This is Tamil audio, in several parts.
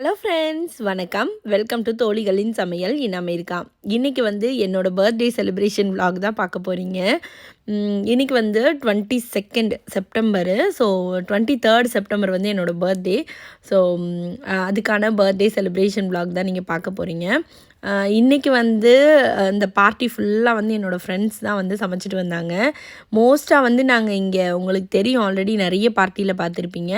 ஹலோ ஃப்ரெண்ட்ஸ் வணக்கம். வெல்கம் டு தோழிகளின் சமையல். In America. இன்றைக்கி வந்து என்னோடய பர்த்டே செலிப்ரேஷன் விலாக் தான் பார்க்க போகிறீங்க இன்றைக்கி வந்து twenty second September so twenty third September வந்து என்னோடய பர்த்டே ஸோ அதுக்கான பர்த்டே செலிப்ரேஷன் விலாக் தான் நீங்கள் பார்க்க போகிறீங்க இன்றைக்கி வந்து இந்த பார்ட்டி ஃபுல்லாக வந்து என்னோடய ஃப்ரெண்ட்ஸ் தான் வந்து சமைச்சிட்டு வந்தாங்க. மோஸ்ட்டாக வந்து நாங்கள் இங்கே உங்களுக்கு தெரியும் ஆல்ரெடி நிறைய பார்ட்டியில் பார்த்துருப்பீங்க.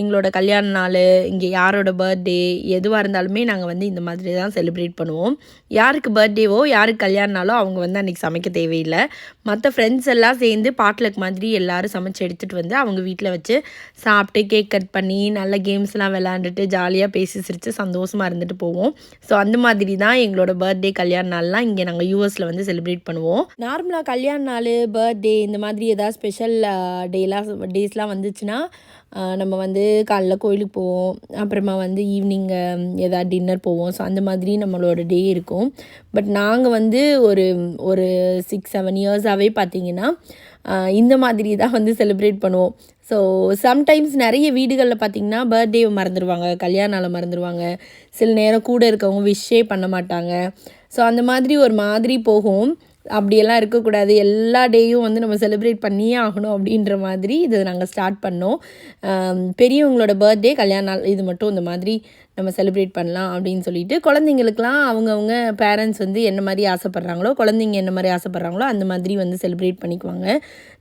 எங்களோட கல்யாண நாள் இங்கே யாரோட பர்த்டே எதுவாக இருந்தாலுமே நாங்கள் வந்து இந்த மாதிரி தான் செலிப்ரேட் பண்ணுவோம். யாருக்கு பர்த்டேவோ யாருக்கு கல்யாண நாளோ அவங்க வந்து அன்றைக்கி சமைக்க தேவையில்லை. மற்ற ஃப்ரெண்ட்ஸ் எல்லாம் சேர்ந்து பாட்லக் மாதிரி எல்லோரும் சமைச்சு எடுத்துகிட்டு வந்து அவங்க வீட்டில் வச்சு சாப்பிட்டு கேக் கட் பண்ணி நல்ல கேம்ஸ்லாம் விளாண்டுட்டு ஜாலியாக பேசி சிரித்து சந்தோஷமாக இருந்துட்டு போவோம். ஸோ அந்த மாதிரி தான் எங்களோட பர்த்டே கல்யாண நாள்லாம் இங்கே நாங்கள் யூஎஸில் வந்து செலிப்ரேட் பண்ணுவோம். நார்மலாக கல்யாண நாள் பர்த்டே இந்த மாதிரி ஏதாவது ஸ்பெஷல் டேலாம் டேஸ்லாம் வந்துச்சுன்னா நம்ம வந்து காலைல கோயிலுக்கு போவோம். அப்புறமா வந்து ஈவினிங் ஏதாவது டின்னர் போவோம். ஸோ அந்த மாதிரி நம்மளோட டே இருக்கும். பட் நாங்கள் வந்து ஒரு ஒரு சிக்ஸ் செவன் இயர்ஸாகவே பார்த்தீங்கன்னா இந்த மாதிரி தான் வந்து செலிப்ரேட் பண்ணுவோம். ஸோ சம்டைம்ஸ் நிறைய வீடுகளில் பார்த்தீங்கன்னா பர்த்டேவை மறந்துடுவாங்க கல்யாண மறந்துடுவாங்க சில நேரம் கூட இருக்கவங்க விஷே பண்ண மாட்டாங்க. ஸோ அந்த மாதிரி ஒரு மாதிரி போகும். அப்படியெல்லாம் இருக்கக்கூடாது. எல்லா டேயும் வந்து நம்ம செலிப்ரேட் பண்ணியே ஆகணும் அப்படின்ற மாதிரி இதை நாங்கள் ஸ்டார்ட் பண்ணோம். பெரியவங்களோட பர்த்டே கல்யாண நாள் இது மட்டும் இந்த மாதிரி நம்ம செலிப்ரேட் பண்ணலாம் அப்படின்னு சொல்லிட்டு குழந்தைங்களுக்குலாம் அவங்கவுங்க பேரண்ட்ஸ் வந்து என்ன மாதிரி ஆசைப்பட்றாங்களோ குழந்தைங்க என்ன மாதிரி ஆசைப்பட்றாங்களோ அந்த மாதிரி வந்து செலிப்ரேட் பண்ணிக்குவாங்க.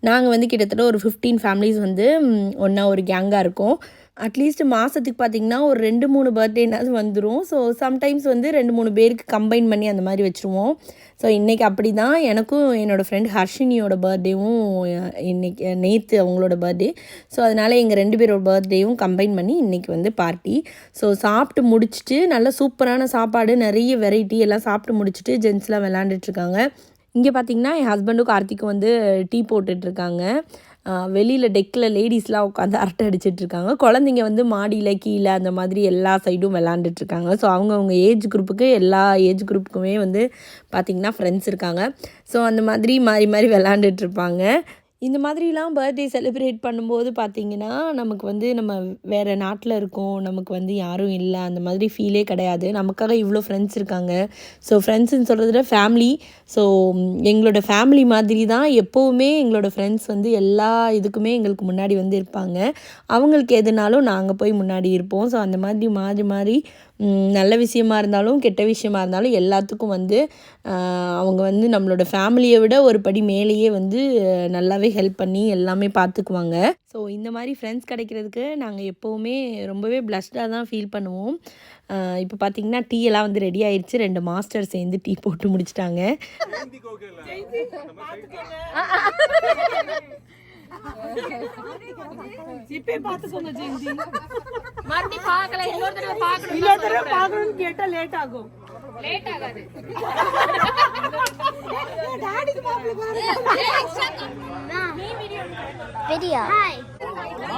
நாங்கள் வந்து கிட்டத்தட்ட ஒரு ஃபிஃப்டீன் ஃபேமிலிஸ் வந்து ஒன்றா ஒரு கேங்காக இருக்கோம். அட்லீஸ்ட் மாதத்துக்கு பார்த்திங்கன்னா ஒரு ரெண்டு மூணு பர்த்டேனாவது வந்துடும் ஸோ சம்டைம்ஸ் வந்து ரெண்டு மூணு பேருக்கு கம்பைன் பண்ணி அந்த மாதிரி வச்சுருவோம். ஸோ இன்றைக்கி அப்படி தான் எனக்கும் என்னோடய ஃப்ரெண்ட் ஹர்ஷினியோட பர்த்டேவும் இன்றைக்கி நேற்று அவங்களோட பர்த்டே ஸோ அதனால் எங்கள் ரெண்டு பேரோட பர்த்டேவும் கம்பைன் பண்ணி இன்றைக்கி வந்து பார்ட்டி ஸோ சாப்பிட்டு முடிச்சுட்டு நல்ல சூப்பரான சாப்பாடு நிறைய வெரைட்டி எல்லாம் சாப்பிட்டு முடிச்சுட்டு ஜென்ஸ்லாம் விளாண்டுட்ருக்காங்க இங்கே பார்த்தீங்கன்னா என் ஹஸ்பண்டும் கார்த்திக்கும் வந்து டீ போட்டுட்ருக்காங்க வெளியில் டெக்கில் லேடிஸ்லாம் உட்காந்து அரட்டை அடிச்சிட்டு இருக்காங்க. குழந்தைங்க வந்து மாடியில் கீழே அந்த மாதிரி எல்லா சைடும் விளாண்டுட்ருக்காங்க ஸோ அவங்கவுங்க ஏஜ் குரூப்புக்கு எல்லா ஏஜ் குரூப்புக்குமே வந்து பார்த்திங்கன்னா ஃப்ரெண்ட்ஸ் இருக்காங்க. ஸோ அந்த மாதிரி மாறி மாறி விளாண்டுட்ருப்பாங்க இந்த மாதிரிலாம் பர்த்டே செலிப்ரேட் பண்ணும்போது பார்த்திங்கன்னா நமக்கு வந்து நம்ம வேறு நாட்டில் இருக்கோம் நமக்கு வந்து யாரும் இல்லை அந்த மாதிரி ஃபீலே கிடையாது. நமக்காக இவ்வளோ ஃப்ரெண்ட்ஸ் இருக்காங்க. ஸோ ஃப்ரெண்ட்ஸுன்னு சொல்கிறத ஃபேமிலி ஸோ எங்களோட ஃபேமிலி மாதிரி தான் எப்போவுமே எங்களோட ஃப்ரெண்ட்ஸ் வந்து எல்லா இதுக்குமே எங்களுக்கு முன்னாடி வந்து இருப்பாங்க. அவங்களுக்கு எதுனாலும் நாங்கள் போய் முன்னாடி இருப்போம். ஸோ அந்த மாதிரி மாறி மாறி நல்ல விஷயமா இருந்தாலும் கெட்ட விஷயமா இருந்தாலும் எல்லாத்துக்கும் வந்து அவங்க வந்து நம்மளோட ஃபேமிலியை விட ஒரு படி மேலேயே வந்து நல்லாவே ஹெல்ப் பண்ணி எல்லாமே பார்த்துக்குவாங்க ஸோ இந்த மாதிரி ஃப்ரெண்ட்ஸ் கிடைக்கிறதுக்கு நாங்கள் எப்போவுமே ரொம்பவே பிளஸ்டாக தான் ஃபீல் பண்ணுவோம். இப்போ பார்த்தீங்கன்னா டீ எல்லாம் வந்து ரெடி ஆயிடுச்சு ரெண்டு மாஸ்டர் சேர்ந்து டீ போட்டு முடிச்சிட்டாங்க. மறுபடியும் பார்க்கல இன்னொரு தடவை பார்க்கணும் இன்னொரு தடவை பார்க்கணும்னு கேட்டா லேட் ஆகும் லேட் ஆகாது Video. Hi. we were finishing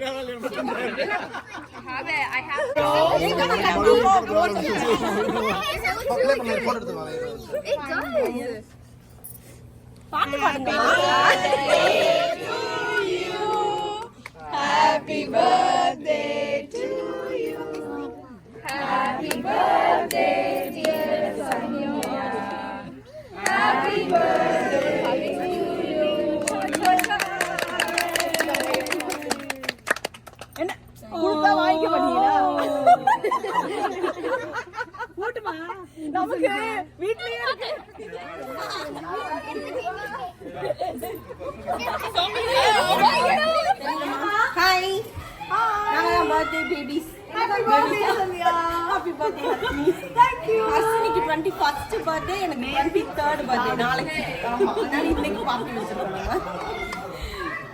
have it Happy birthday கொடுத்தா வாங்கிக்க மாட்டீங்களா கூட்டுமா நமக்கு வீட்லயே இருக்கு ஹாய் நாங்க birthday babies happy birthday thank you அஸ்வினிக்கு twenty first birthday எனக்கு டுவெண்ட்டி தேர்ட் பர்த்டே நாளைக்கு. அதனால இன்னைக்கு பார்ட்டி வச்சிருக்கோம்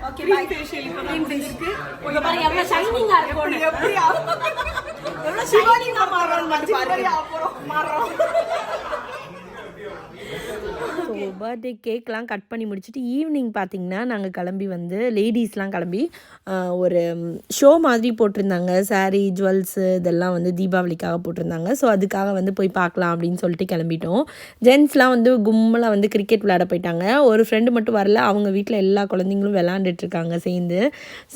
ஓகே பை ஃபேஷியல் இப்போ நான் முடிஞ்சிருக்கு உங்க பாருங்க எவ்வளவு ஷைனிங்கா இருக்கு எப்படி பர்த்டே கேக்லாம் கட் பண்ணி முடிச்சுட்டு ஈவினிங் பார்த்தீங்கன்னா நாங்கள் கிளம்பி வந்து லேடிஸ்லாம் கிளம்பி ஒரு ஷோ மாதிரி போட்டிருந்தாங்க. saree ஜுவல்ஸு இதெல்லாம் வந்து தீபாவளிக்காக போட்டிருந்தாங்க. ஸோ அதுக்காக வந்து போய் பார்க்கலாம் அப்படின்னு சொல்லிட்டு கிளம்பிட்டோம். ஜென்ஸ்லாம் வந்து கும்பலாக வந்து கிரிக்கெட் விளையாட போயிட்டாங்க. ஒரு ஃப்ரெண்டு மட்டும் வரல. அவங்க வீட்டில் எல்லா குழந்தைங்களும் விளாண்டுட்டு இருக்காங்க சேர்ந்து.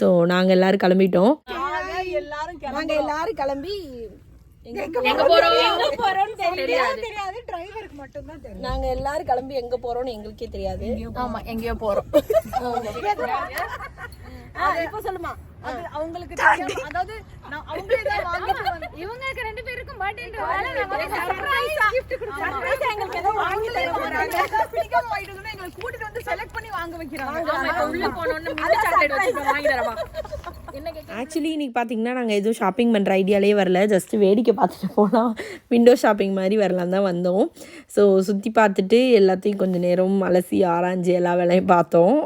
ஸோ நாங்கள் எல்லாரும் கிளம்பிட்டோம். எல்லாரும் நாங்க எல்லாரும் கிளம்பி எங்க போறோம்? தெரியாது. தெரியாது. டிரைவருக்கு மட்டும் தான் தெரியும். நாங்க எல்லாரும் கிளம்பி எங்க போறோம்னு எங்களுக்கே தெரியாது. ஆமா எங்கேயோ போறோம். இப்ப சொல்லுமா? அது அவங்களுக்கு தெரியும் அதாவது நான் அவங்களே தான் வாங்கிட்டு வந்து இவங்களுக்கு ரெண்டு பேருக்கும் பர்த்டேன்றதால சர்ப்ரைஸா சர்ப்ரைஸா எங்களுக்கு ஏதோ வாங்கி தர போறாங்க. பிடிக்காம ஆயிடுதுன்னா எங்களை கூட்டிட்டு வந்து செலக்ட் பண்ணி வாங்க வைக்கிறாங்க. ஆமா இப்ப உள்ள போனோம்னு சாக்லேட் வச்சு வாங்கி கேக்க ஆக்சுவலி இன்றைக்கி பார்த்தீங்கன்னா நாங்கள் எதுவும் ஷாப்பிங் பண்ணுற ஐடியாலே வரல. ஜஸ்ட் வேடிக்கை பார்த்துட்டு போனால் விண்டோ ஷாப்பிங் மாதிரி வரலாம் தான் வந்தோம். ஸோ சுற்றி பார்த்துட்டு எல்லாத்தையும் கொஞ்சம் நேரம் அலசி ஆராய்ஞ்சு எல்லா வேலையும் பார்த்தோம்.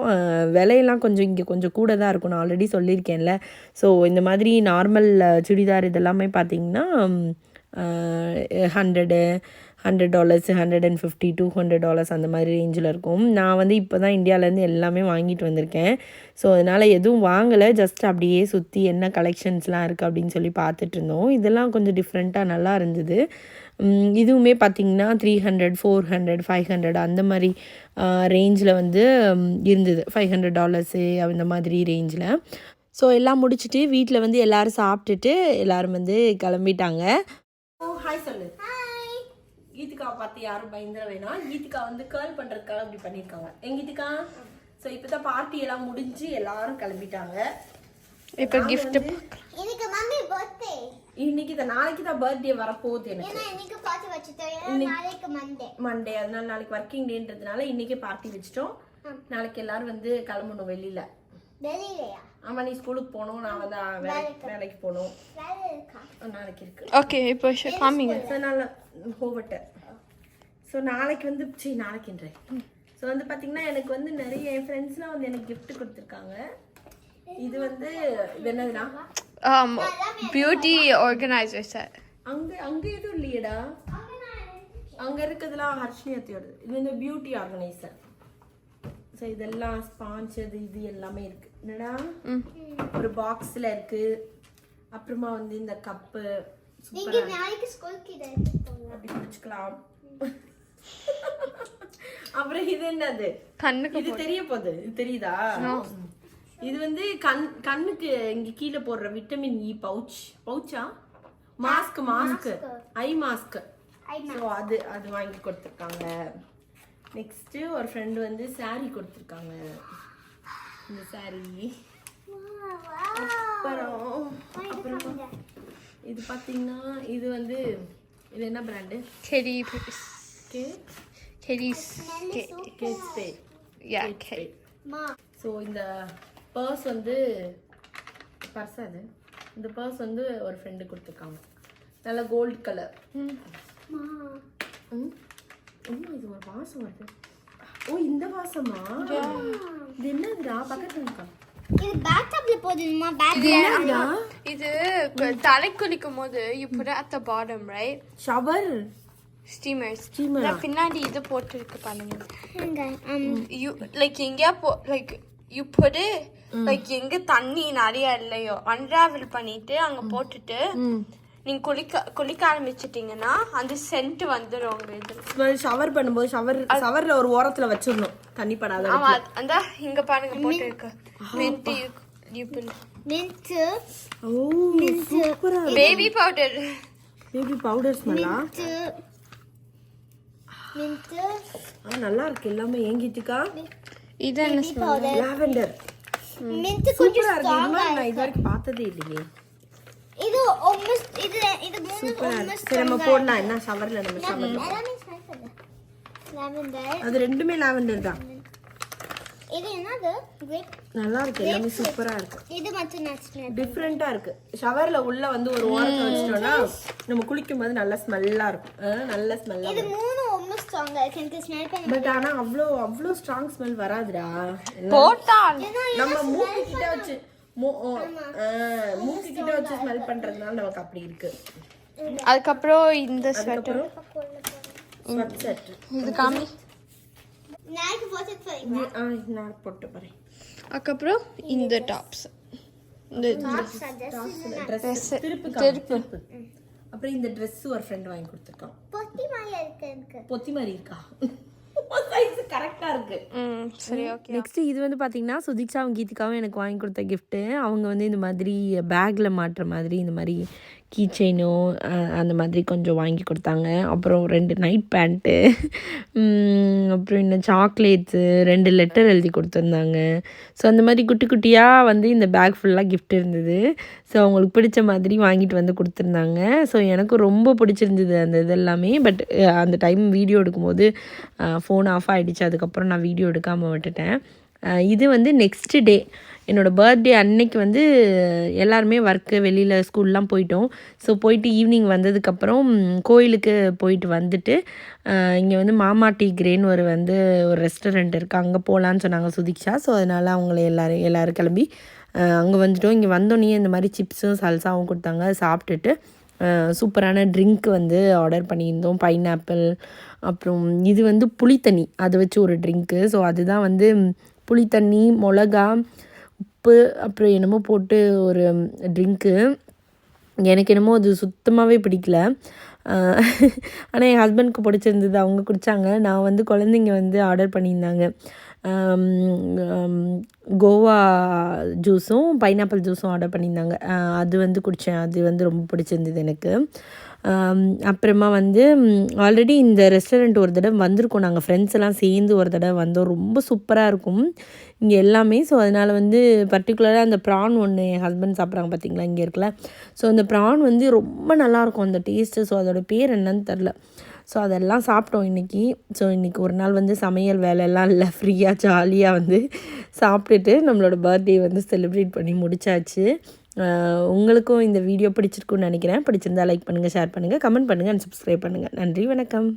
விலையெல்லாம் கொஞ்சம் இங்கே கொஞ்சம் கூட தான் இருக்கும். நான் ஆல்ரெடி சொல்லியிருக்கேன்ல. ஸோ இந்த மாதிரி நார்மல் சுடிதார் இதெல்லாமே பார்த்திங்கன்னா hundred hundred dollars hundred and fifty two hundred dollars அந்த மாதிரி ரேஞ்சில் இருக்கும். நான் வந்து இப்போ தான் இந்தியாவிலேருந்து எல்லாமே வாங்கிட்டு வந்திருக்கேன். ஸோ அதனால் எதுவும் வாங்கலை. ஜஸ்ட் அப்படியே சுற்றி என்ன கலெக்ஷன்ஸ்லாம் இருக்குது அப்படின்னு சொல்லி பார்த்துட்டு இருந்தோம். இதெல்லாம் கொஞ்சம் டிஃப்ரெண்ட்டாக நல்லா இருந்தது. இதுவுமே பார்த்திங்கன்னா three hundred four hundred five hundred அந்த மாதிரி ரேஞ்சில் வந்து இருந்தது. ஃபைவ் ஹண்ட்ரட் டாலர்ஸு அந்த மாதிரி ரேஞ்சில் ஸோ எல்லாம் முடிச்சுட்டு வீட்டில் வந்து எல்லோரும் சாப்பிட்டுட்டு எல்லோரும் வந்து கிளம்பிட்டாங்க. Oh, ஓ ஹாய் சொல்லு. கீதிகா பார்த்து யாரும் பயந்துட வேணாம். கீதிகா வந்து கேர்ள் பண்ணுறதுக்காக அப்படி பண்ணியிருக்காங்க. எங்க கீதிகா ஸோ இப்போ தான் பார்ட்டி எல்லாம் முடிஞ்சு எல்லாரும் கிளம்பிட்டாங்க. இப்ப gift எனக்கு மம்மி பர்த்டே இன்னைக்கு தான் நாளைக்கு தான் பர்த்டே வரப்போகுது எனக்கு. ஏன்னா இன்னைக்கு பார்த்து வச்சுட்டோம். நாளைக்கு மண்டே மண்டே அதனால நாளைக்கு ஒர்க்கிங் டேன்றதுனால இன்னைக்கே பார்ட்டி வச்சிட்டோம். நாளைக்கு எல்லாரும் வந்து கிளம்பணும் வெளியில. வெளியிலையா? ஆமா நீ ஸ்கூலுக்கு போகணும். நான் வந்து வேலைக்கு வேலைக்கு போகணும். வேலை இருக்கா? நாளைக்கு இருக்கு. ஓகே இப்போ காமிங்க. நான் ஹோவட்ட ஸோ நாளைக்கு வந்து சரி நாளைக்குன்றேன் ஸோ வந்து பார்த்தீங்கன்னா எனக்கு வந்து நிறைய என் ஃப்ரெண்ட்ஸ்லாம் வந்து எனக்கு gift கொடுத்துருக்காங்க. இது வந்து இது என்னதுடா? um beauty organizer set. அங்கே அங்கே எதுவும் இல்லையேடா? அங்கே இருக்கிறதுலாம் ஹர்ஷினி அத்தையோடது இது வந்து பியூட்டி ஆர்கனைசர் ஸோ இதெல்லாம் ஸ்பான்ச் அது இது எல்லாமே இருக்கு. என்னடா? ஒரு பாக்ஸில் இருக்கு. அப்புறமா வந்து இந்த கப்பு நீங்க நாளைக்கு ஸ்கூலுக்கு இதை எடுத்துட்டு போங்க. அப்படி குடிச்சுக்கலாம் அப்புறம் இது என்னது? கண்ணுக்கு இது தெரிய போகுது. இது தெரியுதா? இது வந்து கண் கண்ணுக்கு இங்க கீழே போடுற vitamin E pouch பவுச்சா mask mask eye mask so அது அது வாங்கி கொடுத்துருக்காங்க. நெக்ஸ்ட் ஒரு ஃப்ரெண்டு வந்து saree கொடுத்துருக்காங்க. இந்த saree. அப்புறம் அப்புறமா இது பார்த்தீங்கன்னா இது வந்து இது என்ன பிராண்டு kitty கே kitties cat spay yeah okay மா ஸோ இந்த பர்ஸ் வந்து பர்ஸ் அது? இந்த பர்ஸ் வந்து ஒரு ஃப்ரெண்டு கொடுத்துருக்காங்க. நல்ல கோல்ட் கலர் மா. ம். இது? ஒரு வாசம் வருது. ஓ இந்த வாசமா? இது என்னதுடா? பக்கத்துல இருக்கா? இது பேக்கப்ல போதுமா? பேக் இது தலை குளிக்கும் போது you put it at the bottom right? Shower Steamer. நான் பின்னாடி இது போட்டுருக்கு பாருங்க you like எங்கேயா போ put it like எங்க தண்ணி நிறைய இல்லையோ unravel பண்ணிட்டு அங்க போட்டுட்டு நீங்க குளிக்க குளிக்க ஆரம்பிச்சிட்டீங்கன்னா அந்த சென்ட் வந்துரும் உங்க இது ஷவர் பண்ணும்போது ஷவர் ஷவர்ல ஒரு ஓரத்துல வச்சிடணும். தண்ணி படாத ஆமா அந்த இங்க பாருங்க போட்டுருக்கு you put mint. ஓ சூப்பரா baby powder. பேபி பவுடர் ஸ்மெல்லா ஆ நல்லா இருக்கு. எல்லாமே ஏங்கிட்டுக்கா? இது என்ன? லாவெண்டர் mint கொஞ்சம் இருக்கு. ஸ்ட்ராங்கா மாதிரி நான் இது வரைக்கும் பார்த்ததே இல்லையே. இது almost இது இது மூணு இருக்கு. சரி நம்ம போடலாம். என்ன ஷவர்ல நம்ம ஷவர்ல lavender. அது ரெண்டுமே லாவெண்டர் தான். இது என்னது? Grape. நல்லா இருக்கு. எல்லாமே சூப்பரா இருக்கு. இது மட்டும் நான் டிஃப்ரெண்டா இருக்கு. ஷவர்ல உள்ள வந்து ஒரு ஓரத்துல வச்சிட்டோம்னா நம்ம குளிக்கும் போது நல்ல ஸ்மெல்லா இருக்கும். நல்ல ஸ்மெல்லா இது மூணு இருக்கு எனக்கு ஸ்மெல் பண்ண பட் ஆனா அவ்வளோ அவ்வளோ ஸ்ட்ராங் ஸ்மெல் வராதுடா. போட்டால். நம்ம மூக்கு கிட்ட வச்சு மூக்கு கிட்ட வச்சு ஸ்மெல் பண்றதுனால நமக்கு அப்படி இருக்கு. அதுக்கப்புறம் இந்த ஸ்வெட்டர் அதுக்கப்புறம் ஸ்வெட் செட் இது காமி. நாளைக்கு போட்டு போறீங்களா ஆ நான் போட்டு போகிறேன் அதுக்கப்புறம் இந்த டாப்ஸ் இந்த ட்ரெஸ் திருப்பு. திருப்பு. அப்புறம் இந்த Dress ஒரு ஃப்ரெண்ட் வாங்கி கொடுத்துருக்கான். பொத்தி மாதிரி இருக்கு எனக்கு. பொத்தி மாதிரி இருக்கா சைஸ் கரெக்டாக இருக்கு. ம் சரி ஓகே நெக்ஸ்ட்டு இது வந்து பார்த்தீங்கன்னா சுதீக்ஷாவும் கீதிகாவும் எனக்கு வாங்கி கொடுத்த கிஃப்ட்டு அவங்க வந்து இந்த மாதிரி பேக்கில் மாட்டுற மாதிரி இந்த மாதிரி கீ செயினும் அந்த மாதிரி கொஞ்சம் வாங்கி கொடுத்தாங்க. அப்புறம் ரெண்டு நைட் பேண்ட்டு அப்புறம் இன்னும் சாக்லேட்ஸு ரெண்டு லெட்டர் எழுதி கொடுத்துருந்தாங்க. ஸோ அந்த மாதிரி குட்டி குட்டியாக வந்து இந்த பேக் ஃபுல்லாக கிஃப்ட் இருந்தது. ஸோ அவங்களுக்கு பிடிச்ச மாதிரி வாங்கிட்டு வந்து கொடுத்துருந்தாங்க. ஸோ எனக்கும் ரொம்ப பிடிச்சிருந்தது அந்த இது எல்லாமே. பட் அந்த டைம் வீடியோ எடுக்கும்போது ஃபோன் ஆஃப் ஆகிடுச்சு அதுக்கப்புறம் நான் வீடியோ எடுக்காமல் விட்டுட்டேன். இது வந்து நெக்ஸ்ட் டே என்னோடய பர்த்டே அன்னைக்கு வந்து எல்லாருமே ஒர்க்கு வெளியில் ஸ்கூல்லாம் போயிட்டோம். ஸோ போயிட்டு ஈவினிங் வந்ததுக்கப்புறம் கோயிலுக்கு போயிட்டு வந்துட்டு இங்கே வந்து மாமா டீ கிரேன்னு ஒரு வந்து ஒரு ரெஸ்டாரண்ட் இருக்குது அங்கே போகலான்னு சொன்னாங்க சுதீக்ஷா. ஸோ அதனால் அவங்கள எல்லோரும் எல்லோரும் கிளம்பி அங்கே வந்துட்டோம். இங்கே வந்தோடனே இந்த மாதிரி சிப்ஸும் சல்சாவும் கொடுத்தாங்க. சாப்பிட்டுட்டு சூப்பரான ட்ரிங்க் வந்து ஆர்டர் பண்ணியிருந்தோம். பைனாப்பிள் அப்புறம் இது வந்து புளித்தண்ணி. அதை வச்சு ஒரு ட்ரிங்க்கு ஸோ அதுதான் வந்து புளித்தண்ணி மிளகா உப்பு அப்புறம் என்னமோ போட்டு ஒரு ட்ரிங்க்கு எனக்கு என்னமோ அது சுத்தமாகவே பிடிக்கல. ஆனால் என் ஹஸ்பண்ட்க்கு பிடிச்சிருந்தது. அவங்க குடித்தாங்க நான் வந்து குழந்தைங்க வந்து ஆர்டர் பண்ணியிருந்தாங்க. கோவா ஜூஸும் பைனாப்பிள் ஜூஸும் ஆர்டர் பண்ணியிருந்தாங்க. அது வந்து குடித்தேன் அது வந்து ரொம்ப பிடிச்சிருந்தது எனக்கு. அப்புறமா வந்து ஆல்ரெடி இந்த ரெஸ்டாரண்ட் ஒரு தடவை வந்திருக்கோம். நாங்கள் ஃப்ரெண்ட்ஸ் எல்லாம் சேர்ந்து ஒரு தடவை வந்தோம். ரொம்ப சூப்பராக இருக்கும். இங்கே எல்லாமே ஸோ அதனால் வந்து பர்டிகுலராக அந்த ப்ரான் ஒன்று என் ஹஸ்பண்ட் சாப்பிட்றாங்க பார்த்தீங்களா இங்கே இருக்குல்ல. ஸோ அந்த ப்ரான் வந்து ரொம்ப நல்லாயிருக்கும் அந்த டேஸ்ட்டு ஸோ அதோட பேர் என்னன்னு தெரில ஸோ அதெல்லாம் சாப்பிட்டோம் இன்றைக்கி ஸோ இன்றைக்கி ஒரு நாள் வந்து சமையல் வேலையெல்லாம் இல்லை. ஃப்ரீயாக ஜாலியாக வந்து சாப்பிட்டுட்டு நம்மளோட பர்த்டே வந்து செலிப்ரேட் பண்ணி முடிச்சாச்சு. உங்களுக்கும் இந்த வீடியோ பிடிச்சிருக்குன்னு நினைக்கிறேன். பிடிச்சிருந்தா லைக் பண்ணுங்கள் ஷேர் பண்ணுங்கள் கமெண்ட் பண்ணுங்கள் அண்ட் சப்ஸ்கிரைப் பண்ணுங்கள் நன்றி வணக்கம்.